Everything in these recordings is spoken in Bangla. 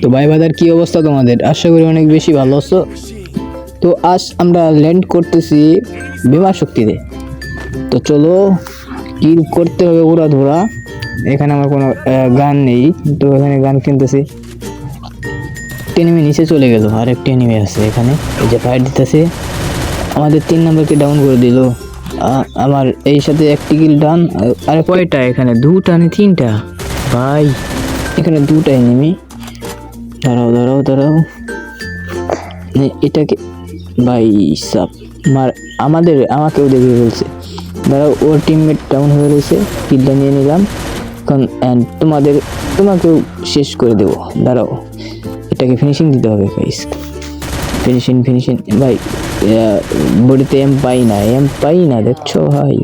তো ভাই বাদার কি অবস্থা তোমাদের? আশা করি অনেক বেশি ভালো আছো। তো আজ আমরা ল্যান্ড করতেছি বিমা শক্তিতে। তো চলো, কি করতে হবে ওরা ধরা। এখানে আমার কোনো গান নেই, তো এখানে গান কিনতেছি। এনিমি নিচে চলে গেল, আর একটা এনিমি আছে এখানে। এই যে ফাইট দিতেছে। আমাদের তিন নাম্বারকে ডাউন করে দিল। আমার এই সাথে একটি কিল ডান আর কয়টা এখানে দুটা না তিনটা? ভাই, এখানে দুটা এনিমি দাঁড়াও দাঁড়াও দাঁড়াও। এটাকে ভাই, সাপ। মার আমাদের আমাকেও দেখে ফেলছে দাঁড়াও, ওর টিমমেট ডাউন হয়ে রয়েছে। কিলটা নিয়ে নিলাম। কারণ তোমাদের তোমাকেও শেষ করে দেবো। দাঁড়াও। এটাকে ফিনিশিং দিতে হবে গাইস ফিনিশিং ফিনিশিং ভাই বডিতে এম পাই না এম পাই না, দেখছ ভাই?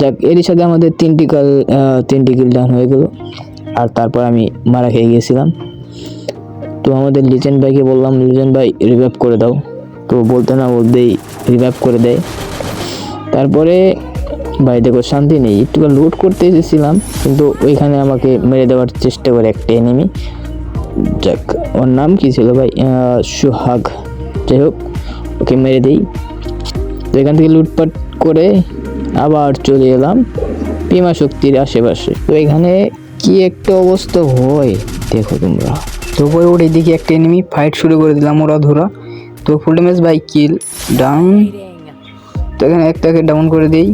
যাক, এর সাথে আমাদের তিনটি কাল তিনটি কিল ডাউন হয়ে গেল। আর তারপর আমি মারা খেয়ে গিয়েছিলাম। তো আমাদের লিজেন্ড ভাইকে বললাম, লিজেন্ড ভাই রিভাইভ করে দাও। তো বলতে না বলতেই রিভাইভ করে দেয়। তারপরে, ভাই দেখো, শান্তি নেই। একটু লুট করতে এসেছিলাম, কিন্তু ওইখানে আমাকে মেরে দেওয়ার চেষ্টা করে একটা এনিমি যাক, ওর নাম কী ছিল ভাই? সুহাগ। যাই হোক, ওকে মেরে দিই। তো এখান থেকে লুটপাট করে আবার চলে এলাম পিমা শক্তির আশেপাশে। তো এখানে কি একটা অবস্থা হয়? দেখো তোমরা। তো উপরে উঠে দেখি একটা এনিমি ফাইট শুরু করে দিলাম ওরা ধরা। তো full damage by kill down তো এখানে একটাকে ডাউন করে দিই।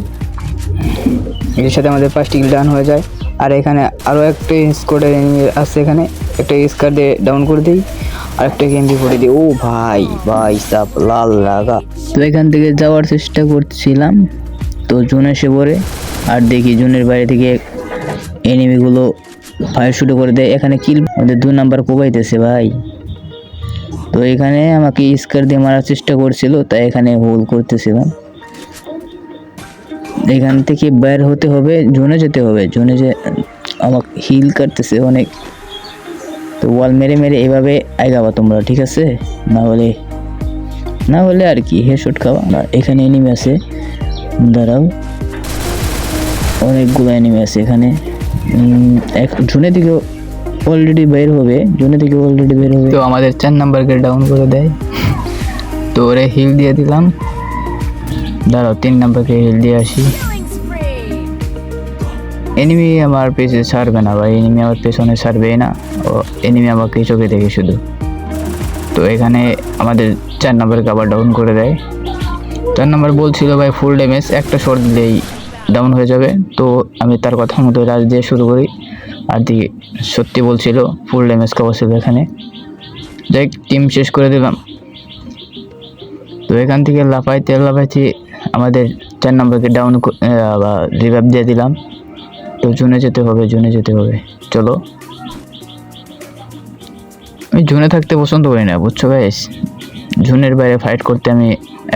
এর সাথে আমাদের পাঁচটি কিল ডাউন হয়ে যায়। আর এখানে আরও একটা স্কোয়াডের এনিমি আছে এখানে। একটা স্কার দিয়ে ডাউন করে দিই। আর একটা এমপি করে দিই। ও ভাই ভাই সাপ লাল লাগা তো এখান থেকে যাওয়ার চেষ্টা করছিলাম। তো জোন এসে পড়ে। আর দেখি জোনের বাইরে থেকে এনিমিগুলো ফায়ার শুরু করে দেয়। এখানে কিল আমাদের দু নাম্বার কোবাইতেছে ভাই। তো এখানে আমাকে স্কার দিয়ে মারার চেষ্টা করছিল, তাই এখানে হোল করতেছিলাম এখান থেকে বের হতে হবে জোনে যেতে হবে। জোনে যে আমাকে হিল করতেছে অনেক। তো ওয়াল মেরে মেরে এভাবে আগাবা তোমরা, ঠিক আছে? না হলে না হলে আর কি হেডশট খাওয়া আর এখানে এনিমি আছে। দাঁড়াও। অনেকগুলো এনিমি আছে এখানে। এক জুনে দিকে অলরেডি বের হবে, জুনে দিকে অলরেডি বের হবে। তো আমাদের চার নাম্বারকে ডাউন করে দেয়। তো ওরে হিল দিয়ে দিলাম। দাঁড়াও, তিন নাম্বারকে হিল দিয়ে আসি। এনিমি আমার পেছনে ছাড়বে না ভাই এনিমি আমার পেছনে ছাড়বেই না। ও এনিমি আমাকে চোখে দেখে শুধু। তো এখানে আমাদের চার নাম্বারকে আবার ডাউন করে দেয়। চার নাম্বার বলছিল ভাই ফুল ড্যামেজ একটা শট দিলেই ডাউন হয়ে যাবে। তো আমি তার কথা মতো রাজ দিয়ে শুরু করি। আর দি সত্যি বলছিল ফুল ড্যামেজ কভার ছিল এখানে। যাই টিম শেষ করে দিলাম। তো এখান থেকে লাফাইতে লাফাইতে আমাদের চার নম্বরকে ডাউন বা রিভাইভ দিয়ে দিলাম। তো জুনে যেতে হবে, জুনে যেতে হবে। চলো। আমি জুনে থাকতে পছন্দ করি না, বুঝছ গাইস জুনের বাইরে ফাইট করতে আমি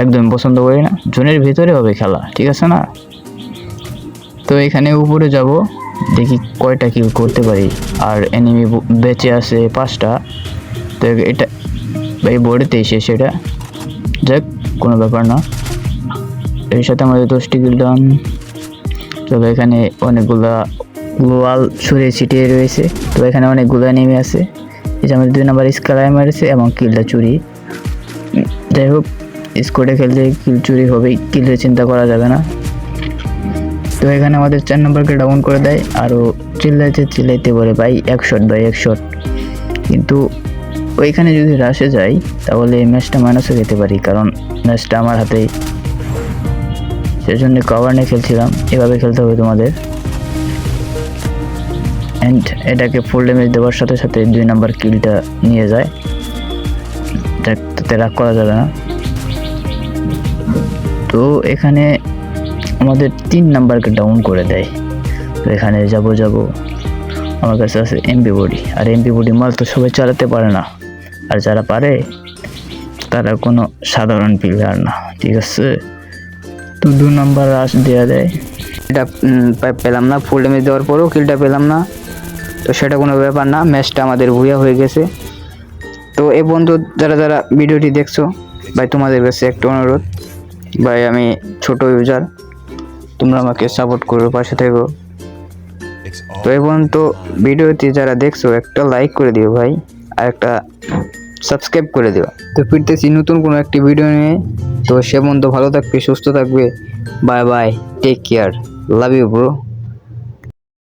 একদম পছন্দ করি না। জুনের ভিতরে হবে খেলা, ঠিক আছে না? তো এখানে উপরে যাব, দেখি কয়টা কিল করতে পারি। আর এনিমি বেঁচে আছে পাঁচটা। তো এটা এই বোর্ডেতে শেষ এটা যাক, কোনো ব্যাপার না। এর সাথে আমাদের দশটি কিল ডান চলো এখানে অনেকগুলা গ্লোয়াল ছড়িয়ে ছিটিয়ে রয়েছে। তো এখানে অনেকগুলো নেমে আছে। এই যে আমাদের দুই নম্বর স্কালায় মারেছে এবং কিলটা চুরি। যাই হোক স্কোয়াডে খেলতে কিল চুরি হবেই। কিলের চিন্তা করা যাবে না। তো এখানে আমাদের চার নম্বরকে ডাউন করে দেয়, আরও চিল্লাইতে চিল্লাইতে বলে ভাই এক শট ভাই কিন্তু ওইখানে যদি রাশে যাই, তাহলে এই ম্যাচটা মাইনাসে যেতে পারি, কারণ ম্যাচটা আমার হাতেই সেজন্য কভার নিয়ে খেলছিলাম, এভাবে খেলতে হবে তোমাদের। অ্যান্ড এটাকে ফুল ড্যামেজ দেওয়ার সাথে সাথে দুই নাম্বার কিলটা নিয়ে যায়। তাতে রাগ করা যাবে না। তো এখানে আমাদের তিন নাম্বারকে ডাউন করে দেয়। তো এখানে যাব যাব। আমার কাছে আছে এমপি বডি আর এমপি বডি মাল তো সবাই চালাতে পারে না। আর যারা পারে, তারা কোনো সাধারণ প্লেয়ার না, ঠিক আছে? তো দু নাম্বার রাশ দেওয়া দেয়। এটা পেলাম না ফুল ড্যামেজ দেওয়ার পরেও কিলটা পেলাম না। তো সেটা কোনো ব্যাপার না ম্যাচটা আমাদের ভুয়া হয়ে গেছে। তো এ বন্ধু, যারা যারা ভিডিওটি দেখছ, ভাই, তোমাদের কাছে একটা অনুরোধ। ভাই, আমি ছোট ইউজার তোমরা আমাকে সাপোর্ট করো পাশে থেকো। তো এবং তো ভিডিওটি যারা দেখছ, একটা লাইক করে দিও ভাই, আর একটা সাবস্ক্রাইব করে দিও। তো ফিরতেছি নতুন কোনো একটি ভিডিও নিয়ে। তো সে মন্দ ভালো থাকবে, সুস্থ থাকবে। Bye bye take care love you bro